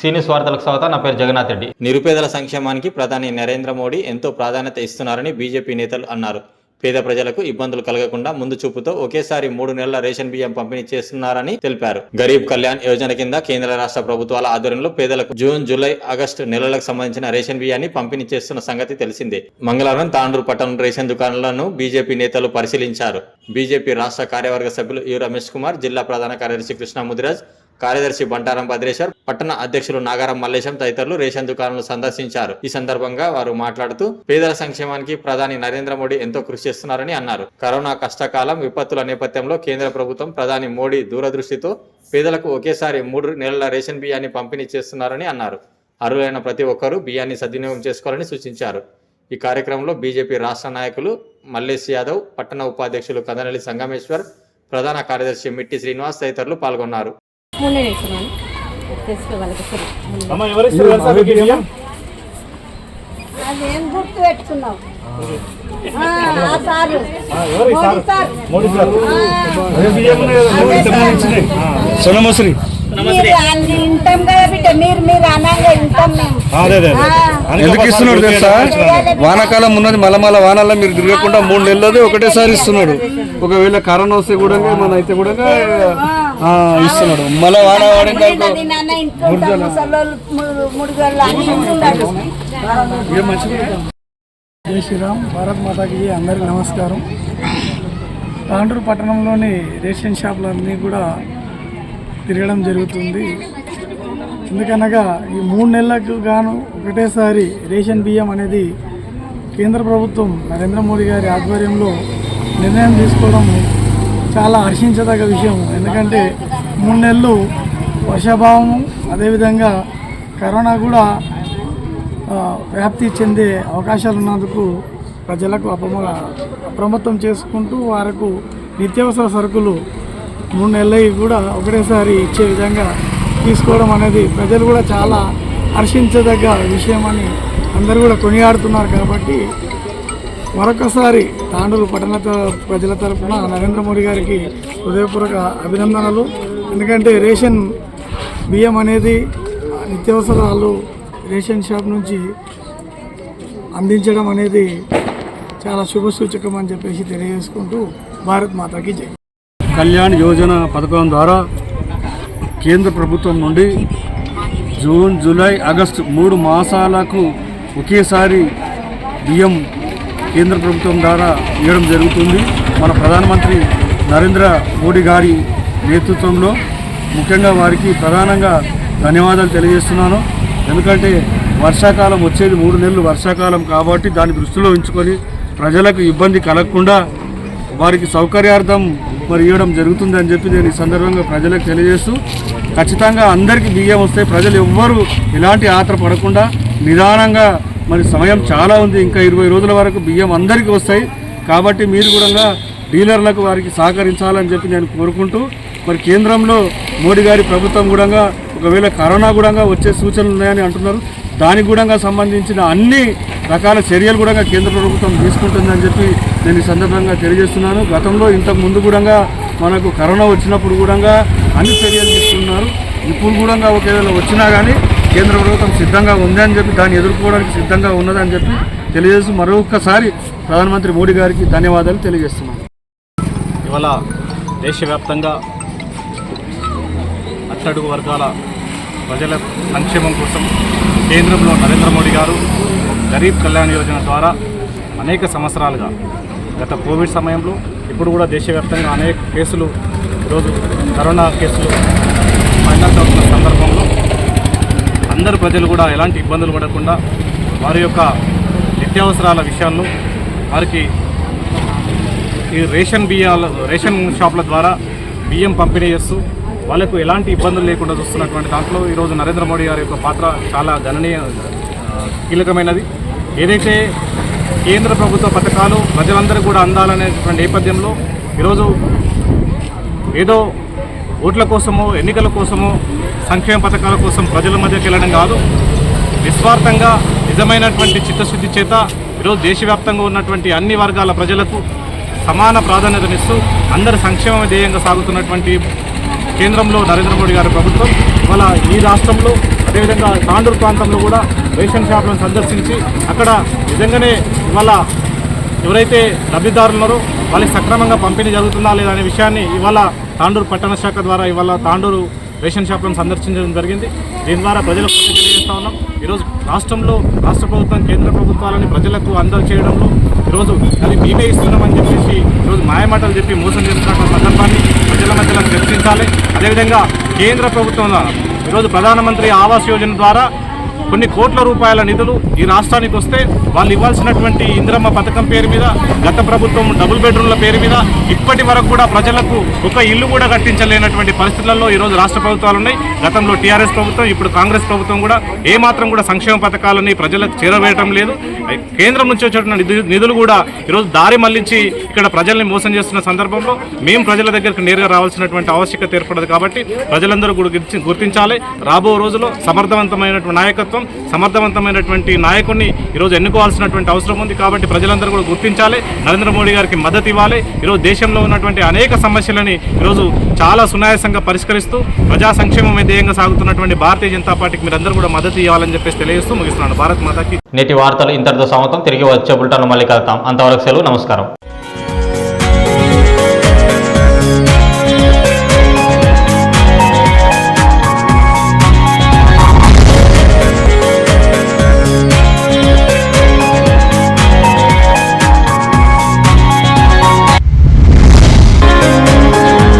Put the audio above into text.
సీనియస్ వార్తలకు స్వాగతం నా పేరు జగన్నాథ్ రెడ్డి. నిరుపేదల సంక్షేమానికి ప్రధాని నరేంద్ర మోడీ ఎంతో ప్రాధాన్యత ఇస్తున్నారని బీజేపీ నేతలు అన్నారు. పేద ప్రజలకు ఇబ్బందులు కలగకుండా ముందు చూపుతో ఒకేసారి మూడు నెలల రేషన్ బియ్యం పంపిణీ చేస్తున్నారని తెలిపారు. గరీబ్ కళ్యాణ్ యోజన కింద కేంద్ర రాష్ట్ర ప్రభుత్వాల ఆధ్వర్యంలో పేదలకు జూన్ జూలై ఆగస్టు నెలలకు సంబంధించిన రేషన్ బియ్యాన్ని పంపిణీ చేస్తున్న సంగతి తెలిసిందే. మంగళవారం తాండూరు పట్టణం రేషన్ దుకాణాలను బీజేపీ నేతలు పరిశీలించారు. బీజేపీ రాష్ట్ర కార్యవర్గ సభ్యులు యు రమేష్ కుమార్ జిల్లా ప్రధాన కార్యదర్శి కృష్ణ ముదిరాజ్ కార్యదర్శి బంటారం భద్రేశ్వర్ పట్టణ అధ్యక్షులు నాగారం మల్లేశం తదితరులు రేషన్ దుకాణాలను సందర్శించారు. ఈ సందర్భంగా వారు మాట్లాడుతూ పేదల సంక్షేమానికి ప్రధాని నరేంద్ర మోడీ ఎంతో కృషి చేస్తున్నారని అన్నారు. కరోనా కష్టకాలం విపత్తుల నేపథ్యంలో కేంద్ర ప్రభుత్వం ప్రధాని మోడీ దూరదృష్టితో పేదలకు ఒకేసారి మూడు నెలల రేషన్ బియ్యాన్ని పంపిణీ చేస్తున్నారని అన్నారు. అర్హులైన ప్రతి ఒక్కరూ బియ్యాన్ని సద్వినియోగం చేసుకోవాలని సూచించారు. ఈ కార్యక్రమంలో బీజేపీ రాష్ట్ర నాయకులు మల్లేష్ యాదవ్ పట్టణ ఉపాధ్యక్షులు కదనలి సంగమేశ్వర్ ప్రధాన కార్యదర్శి మిట్టి శ్రీనివాస్ తదితరులు పాల్గొన్నారు. మొన్నే వేస్తున్నాను వాళ్ళకి? అదేం గుర్తు పెట్టుకున్నావు. సోనమసూరి. ఎందుకు ఇస్తున్నాడు తెలుసా. వానాకాలం ఉన్నది మళ్ళా మళ్ళా వానాల్లో మీరు తిరగకుండా మూడు నెలలది ఒకటేసారి ఇస్తున్నాడు. ఒకవేళ కరోనా వస్తే కూడా మన అయితే కూడా ఇస్తున్నాడు. మళ్ళా జై శ్రీరామ్. భారత్ మాతాకి. అందరికీ నమస్కారం. తాండూరు పట్టణంలోని రేషన్ షాపులన్నీ కూడా తిరగడం జరుగుతుంది. ఎందుకనగా ఈ మూడు నెలలకు గాను ఒకటేసారి రేషన్ బియ్యం అనేది కేంద్ర ప్రభుత్వం నరేంద్ర మోడీ గారి ఆధ్వర్యంలో నిర్ణయం తీసుకోవడం చాలా హర్షించదగ్గ విషయం. ఎందుకంటే మూడు నెలలు వర్షాభావము అదేవిధంగా కరోనా కూడా వ్యాప్తి చెందే అవకాశాలు ఉన్నందుకు ప్రజలకు అప్రమ అప్రమత్తం చేసుకుంటూ వారికి నిత్యావసర సరుకులు మూడు నెలలవి కూడా ఒకటేసారి ఇచ్చే విధంగా తీసుకోవడం అనేది ప్రజలు కూడా చాలా హర్షించదగ్గ విషయం అని అందరూ కూడా కొనియాడుతున్నారు కాబట్టి మరొకసారి తాండూరు పట్టణ ప్రజల తరఫున నరేంద్ర మోడీ గారికి హృదయపూర్వక అభినందనలు. ఎందుకంటే రేషన్ బియ్యం అనేది నిత్యావసరాలు రేషన్ షాప్ నుంచి అందించడం అనేది చాలా శుభసూచకం అని చెప్పేసి తెలియజేసుకుంటూ భారత్ మాతాకి జై. కళ్యాణ్ యోజన పథకం ద్వారా కేంద్ర ప్రభుత్వం నుండి జూన్ జూలై ఆగస్టు మూడు మాసాలకు ఒకేసారి బియ్యం కేంద్ర ప్రభుత్వం ద్వారా ఇవ్వడం జరుగుతుంది. మన ప్రధానమంత్రి నరేంద్ర మోడీ గారి నేతృత్వంలో ముఖ్యంగా వారికి ప్రధానంగా ధన్యవాదాలు తెలియజేస్తున్నాను. ఎందుకంటే వర్షాకాలం వచ్చేది మూడు నెలలు వర్షాకాలం కాబట్టి దాన్ని దృష్టిలో ఉంచుకొని ప్రజలకు ఇబ్బంది కలగకుండా వారికి సౌకర్యార్థం మరి ఇవ్వడం జరుగుతుందని చెప్పి నేను ఈ సందర్భంగా ప్రజలకు తెలియజేస్తూ ఖచ్చితంగా అందరికీ బియ్యం వస్తే ప్రజలు ఎవ్వరూ ఎలాంటి ఆత్ర పడకుండా నిదానంగా మరి సమయం చాలా ఉంది. ఇంకా ఇరవై రోజుల వరకు బియ్యం అందరికీ వస్తాయి. కాబట్టి మీరు కూడా డీలర్లకు వారికి సహకరించాలని చెప్పి నేను కోరుకుంటూ మరి కేంద్రంలో మోడీ గారి ప్రభుత్వం కూడా ఒకవేళ కరోనా కూడా వచ్చే సూచనలు ఉన్నాయని అంటున్నారు. దానికి కూడా సంబంధించిన అన్ని రకాల చర్యలు కూడా కేంద్ర ప్రభుత్వం తీసుకుంటుందని చెప్పి నేను ఈ సందర్భంగా తెలియజేస్తున్నాను. గతంలో ఇంతకు ముందు కూడా మనకు కరోనా వచ్చినప్పుడు కూడా అన్ని చర్యలు తీసుకున్నారు. ఇప్పుడు కూడా ఒకవేళ వచ్చినా కానీ కేంద్ర ప్రభుత్వం సిద్ధంగా ఉందని చెప్పి దాన్ని ఎదుర్కోవడానికి సిద్ధంగా ఉన్నదని చెప్పి తెలియజేస్తూ మరొకసారి ప్రధానమంత్రి మోడీ గారికి ధన్యవాదాలు తెలియజేస్తున్నాను. ఇవాళ దేశవ్యాప్తంగా అట్టడుగు వర్గాల ప్రజల సంక్షేమం కోసం కేంద్రంలో నరేంద్ర మోడీ గారు గరీబ్ కళ్యాణ్ యోజన ద్వారా అనేక సంవత్సరాలుగా గత కోవిడ్ సమయంలో ఇప్పుడు కూడా దేశవ్యాప్తంగా అనేక కేసులు ఈరోజు కరోనా కేసులు మైనస్ అవుతున్న సందర్భంలో అందరు ప్రజలు కూడా ఎలాంటి ఇబ్బందులు పడకుండా వారి యొక్క నిత్యావసరాల విషయాలను వారికి ఈ రేషన్ బియ్యాల రేషన్ షాపుల ద్వారా బియ్యం పంపిణీ చేస్తూ వాళ్ళకు ఎలాంటి ఇబ్బందులు లేకుండా చూస్తున్నటువంటి దాంట్లో ఈరోజు నరేంద్ర మోడీ గారి యొక్క పాత్ర చాలా గణనీయ కీలకమైనది. ఏదైతే కేంద్ర ప్రభుత్వ పథకాలు ప్రజలందరూ కూడా అందాలనేటువంటి నేపథ్యంలో ఈరోజు ఏదో ఓట్ల కోసమో ఎన్నికల కోసమో సంక్షేమ పథకాల కోసం ప్రజల మధ్యకి వెళ్ళడం కాదు నిస్వార్థంగా నిజమైనటువంటి చిత్తశుద్ధి చేత ఈరోజు దేశవ్యాప్తంగా ఉన్నటువంటి అన్ని వర్గాల ప్రజలకు సమాన ప్రాధాన్యతనిస్తూ అందరి సంక్షేమ ధ్యేయంగా సాగుతున్నటువంటి కేంద్రంలో నరేంద్ర మోడీ గారి ప్రభుత్వం ఇవాళ ఈ రాష్ట్రంలో అదేవిధంగా తాండూరు ప్రాంతంలో కూడా రేషన్ షాపులను సందర్శించి అక్కడ నిజంగానే ఇవాళ ఎవరైతే లబ్ధిదారులు ఉన్నారో వాళ్ళకి సక్రమంగా పంపిణీ జరుగుతుందా లేదా అనే విషయాన్ని ఇవాళ తాండూరు పట్టణ శాఖ ద్వారా ఇవాళ తాండూరు రేషన్ షాప్లను సందర్శించడం జరిగింది. దీని ద్వారా ప్రజలకు కృషి తెలియజేస్తా ఉన్నాం. ఈరోజు రాష్ట్రంలో రాష్ట్ర ప్రభుత్వం కేంద్ర ప్రభుత్వాలని ప్రజలకు అందజేయడంలో ఈరోజు అది మేమే ఇస్తున్నామని చెప్పేసి ఈరోజు మాయమాటలు చెప్పి మోసం చేస్తున్న సందర్భాన్ని ప్రజల మధ్యలో చర్చించాలి. అదేవిధంగా కేంద్ర ప్రభుత్వం ఈరోజు ప్రధానమంత్రి ఆవాస్ యోజన ద్వారా కొన్ని కోట్ల రూపాయల నిధులు ఈ రాష్ట్రానికి వస్తే వాళ్ళు ఇవ్వాల్సినటువంటి ఇందిరమ్మ పథకం పేరు మీద గత ప్రభుత్వం డబుల్ బెడ్రూమ్ల పేరు మీద ఇప్పటి వరకు కూడా ప్రజలకు ఒక ఇల్లు కూడా కట్టించలేనటువంటి పరిస్థితులలో ఈరోజు రాష్ట్ర ప్రభుత్వాలు ఉన్నాయి. గతంలో టీఆర్ఎస్ ప్రభుత్వం ఇప్పుడు కాంగ్రెస్ ప్రభుత్వం కూడా ఏమాత్రం కూడా సంక్షేమ పథకాలని ప్రజలకు చేరవేయటం లేదు. కేంద్రం నుంచి వచ్చేటువంటి నిధు- నిధులు కూడా ఈరోజు దారి మళ్ళించి ఇక్కడ ప్రజల్ని మోసం చేస్తున్న సందర్భంలో మేము ప్రజల దగ్గరికి నేరుగా రావాల్సినటువంటి ఆవశ్యకత ఏర్పడదు కాబట్టి ప్రజలందరూ కూడా గుర్తించాలి. రాబో రోజుల్లో సమర్థవంతమైనటువంటి నాయకత్వం సమర్థవంతమైనటువంటి నాయకుడిని ఈరోజు ఎన్నుకోవాల్సినటువంటి అవసరం ఉంది కాబట్టి ప్రజలందరూ కూడా గుర్తించాలి. నరేంద్ర మోడీ గారికి మద్దతు ఇవ్వాలి. ఈరోజు దేశంలో ఉన్నటువంటి అనేక సమస్యలని ఈరోజు చాలా సునాయాసంగా పరిష్కరిస్తూ ప్రజా సంక్షేమం ధ్యేయంగా సాగుతున్నటువంటి భారతీయ జనతా పార్టీకి మీరందరూ కూడా మద్దతు ఇవ్వాలని చెప్పేసి తెలియజేస్తూ ముగిస్తున్నాను. భారత్ మాతకి. నేటి వార్తలు ఇంతటితో సమతం తిరిగి వచ్చే బుల్టాను మళ్ళీ కలుతాం అంతవరకు సెలవు. నమస్కారం.